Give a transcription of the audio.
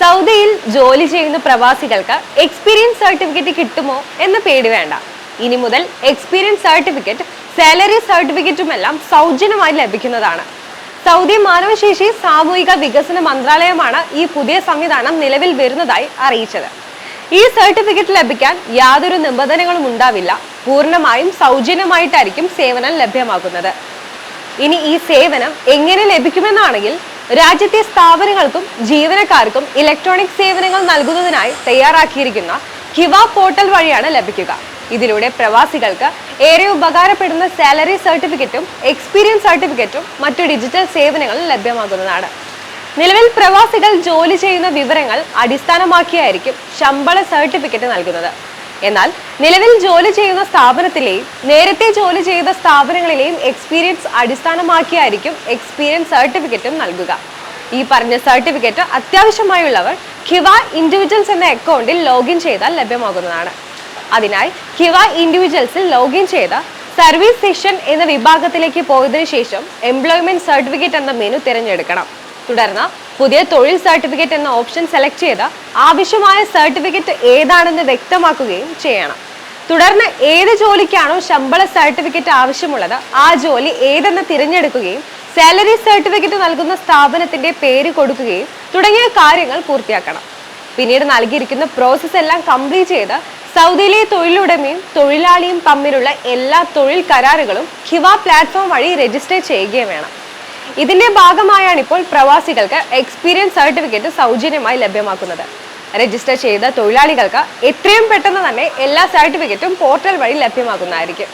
സൗദിയിൽ ജോലി ചെയ്യുന്ന പ്രവാസികൾക്ക് എക്സ്പീരിയൻസ് സർട്ടിഫിക്കറ്റ് കിട്ടുമോ എന്ന് പേടി വേണ്ട. ഇനി മുതൽ എക്സ്പീരിയൻസ് സർട്ടിഫിക്കറ്റ് സാലറി സർട്ടിഫിക്കറ്റുമെല്ലാം സൗജന്യമായി ലഭിക്കുന്നതാണ്. സൗദി മാനവശേഷി സാമൂഹിക വികസന മന്ത്രാലയമാണ് ഈ പുതിയ സംവിധാനം നിലവിൽ വരുന്നതായി അറിയിച്ചത്. ഈ സർട്ടിഫിക്കറ്റ് ലഭിക്കാൻ യാതൊരു നിബന്ധനകളും ഉണ്ടാവില്ല. പൂർണമായും സൗജന്യമായിട്ടായിരിക്കും സേവനം ലഭ്യമാകുന്നത്. ഇനി ഈ സേവനം എങ്ങനെ ലഭിക്കുമെന്നാണെങ്കിൽ രാജ്യത്തെ സ്ഥാപനങ്ങൾക്കും ജീവനക്കാർക്കും ഇലക്ട്രോണിക് സേവനങ്ങൾ നൽകുന്നതിനായി തയ്യാറാക്കിയിരിക്കുന്ന കിവ പോർട്ടൽ വഴിയാണ് ലഭിക്കുക. ഇതിലൂടെ പ്രവാസികൾക്ക് ഏറെ ഉപകാരപ്പെടുന്ന സാലറി സർട്ടിഫിക്കറ്റും എക്സ്പീരിയൻസ് സർട്ടിഫിക്കറ്റും മറ്റു ഡിജിറ്റൽ സേവനങ്ങളും ലഭ്യമാകുന്നതാണ്. നിലവിൽ പ്രവാസികൾ ജോലി ചെയ്യുന്ന വിവരങ്ങൾ അടിസ്ഥാനമാക്കിയായിരിക്കും ശമ്പള സർട്ടിഫിക്കറ്റ് നൽകുന്നത്. എന്നാൽ നിലവിൽ ജോലി ചെയ്യുന്ന സ്ഥാപനത്തിലെയും നേരത്തെ ജോലി ചെയ്ത സ്ഥാപനങ്ങളിലെയും എക്സ്പീരിയൻസ് അടിസ്ഥാനമാക്കിയായിരിക്കും എക്സ്പീരിയൻസ് സർട്ടിഫിക്കറ്റും നൽകുക. ഈ പറഞ്ഞ സർട്ടിഫിക്കറ്റ് അത്യാവശ്യമായുള്ളവർ കിവ ഇൻഡിവിജ്വൽസ് എന്ന അക്കൗണ്ടിൽ ലോഗിൻ ചെയ്താൽ ലഭ്യമാകുന്നതാണ്. അതിനായി കിവ ഇൻഡിവിജ്വൽസിൽ ലോഗിൻ ചെയ്ത സർവീസ് സെഷൻ എന്ന വിഭാഗത്തിലേക്ക് പോയതിനു ശേഷം എംപ്ലോയ്മെന്റ് സർട്ടിഫിക്കറ്റ് എന്ന മെനു തിരഞ്ഞെടുക്കണം. തുടർന്ന് പുതിയ തൊഴിൽ സർട്ടിഫിക്കറ്റ് എന്ന ഓപ്ഷൻ സെലക്ട് ചെയ്ത് ആവശ്യമായ സർട്ടിഫിക്കറ്റ് ഏതാണെന്ന് വ്യക്തമാക്കുകയും ചെയ്യണം. തുടർന്ന് ഏത് ജോലിക്കാണോ ശമ്പള സർട്ടിഫിക്കറ്റ് ആവശ്യമുള്ളത് ആ ജോലി ഏതെന്ന് തിരഞ്ഞെടുക്കുകയും സാലറി സർട്ടിഫിക്കറ്റ് നൽകുന്ന സ്ഥാപനത്തിന്റെ പേര് കൊടുക്കുകയും തുടങ്ങിയ കാര്യങ്ങൾ പൂർത്തിയാക്കണം. പിന്നീട് നൽകിയിരിക്കുന്ന പ്രോസസ്സ് എല്ലാം കംപ്ലീറ്റ് ചെയ്ത് സൗദിയിലെ തൊഴിലുടമയും തൊഴിലാളിയും തമ്മിലുള്ള എല്ലാ തൊഴിൽ കരാറുകളും ഖിവ പ്ലാറ്റ്ഫോം വഴി രജിസ്റ്റർ ചെയ്യുകയും വേണം. ഇതിന്റെ ഭാഗമായാണ് ഇപ്പോൾ പ്രവാസികൾക്ക് എക്സ്പീരിയൻസ് സർട്ടിഫിക്കറ്റ് സൗജന്യമായി ലഭ്യമാക്കുന്നത്. രജിസ്റ്റർ ചെയ്ത തൊഴിലാളികൾക്ക് എത്രയും പെട്ടെന്ന് തന്നെ എല്ലാ സർട്ടിഫിക്കറ്റും പോർട്ടൽ വഴി ലഭ്യമാകുന്നതായിരിക്കും.